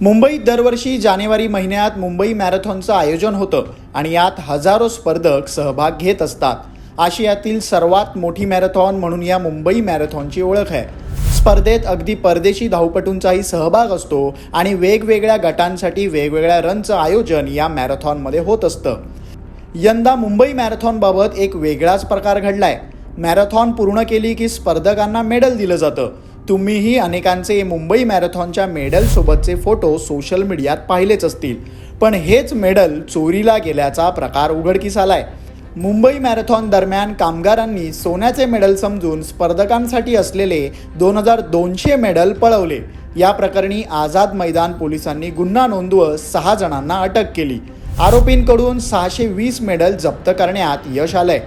मुंबईत दरवर्षी जानेवारी महिन्यात मुंबई मॅरेथॉनचं आयोजन होतं आणि यात हजारो स्पर्धक सहभाग घेत असतात. आशियातील सर्वात मोठी मॅरेथॉन म्हणून या मुंबई मॅरेथॉनची ओळख आहे. स्पर्धेत अगदी परदेशी धावपटूंचाही सहभाग असतो आणि वेगवेगळ्या गटांसाठी वेगवेगळ्या रनचं आयोजन या मॅरेथॉनमध्ये होत असतं. यंदा मुंबई मॅरेथॉनबाबत एक वेगळाच प्रकार घडलाय. मॅरेथॉन पूर्ण केली की स्पर्धकांना मेडल दिलं जातं. तुम्हीही अनेकांचे मुंबई मॅरेथॉनच्या मेडलसोबतचे फोटो सोशल मीडियात पाहिलेच असतील. पण हेच मेडल चोरीला गेल्याचा प्रकार उघडकीस आलाय मुंबई मॅरेथॉन दरम्यान कामगारांनी सोन्याचे मेडल समजून स्पर्धकांसाठी असलेले दोन हजार दोनशे मेडल पळवले. या प्रकरणी आझाद मैदान पोलिसांनी गुन्हा नोंदवत सहा जणांना अटक केली. आरोपींकडून सहाशे वीस मेडल जप्त करण्यात यश आलंय.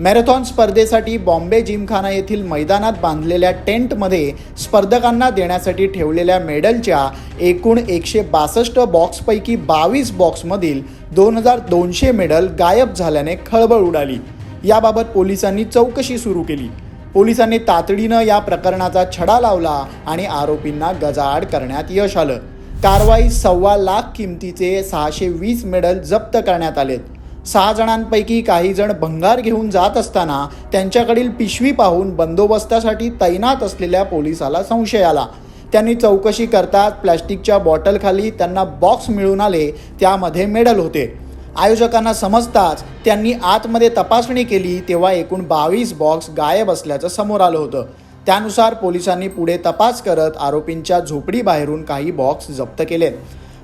मॅरेथॉन स्पर्धेसाठी बॉम्बे जिमखाना येथील मैदानात बांधलेल्या टेंटमध्ये स्पर्धकांना देण्यासाठी ठेवलेल्या मेडलच्या एकूण एकशे बासष्ट बॉक्सपैकी बावीस बॉक्समधील दोन हजार दोनशे मेडल गायब झाल्याने खळबळ उडाली. याबाबत पोलिसांनी चौकशी सुरू केली. पोलिसांनी तातडीनं या प्रकरणाचा छडा लावला आणि आरोपींना गजाआड करण्यात यश आलं. कारवाई सव्वा लाख किमतीचे सहाशे वीस मेडल जप्त करण्यात आलेत. सहा जणांपैकी काही जण भंगार घेऊन जात असताना त्यांच्याकडील पिशवी पाहून बंदोबस्तासाठी तैनात असलेल्या पोलिसाला संशय आला. त्यांनी चौकशी करतात प्लॅस्टिकच्या बॉटलखाली त्यांना बॉक्स मिळून आले त्यामध्ये मेडल होते. आयोजकांना समजताच त्यांनी आतमध्ये तपासणी केली तेव्हा एकूण बावीस बॉक्स गायब असल्याचं समोर आलं होतं. त्यानुसार पोलिसांनी पुढे तपास करत आरोपींच्या झोपडीबाहेरून काही बॉक्स जप्त केलेत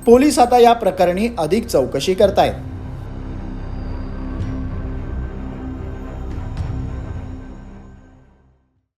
पोलीस आता या प्रकरणी अधिक चौकशी करतायत.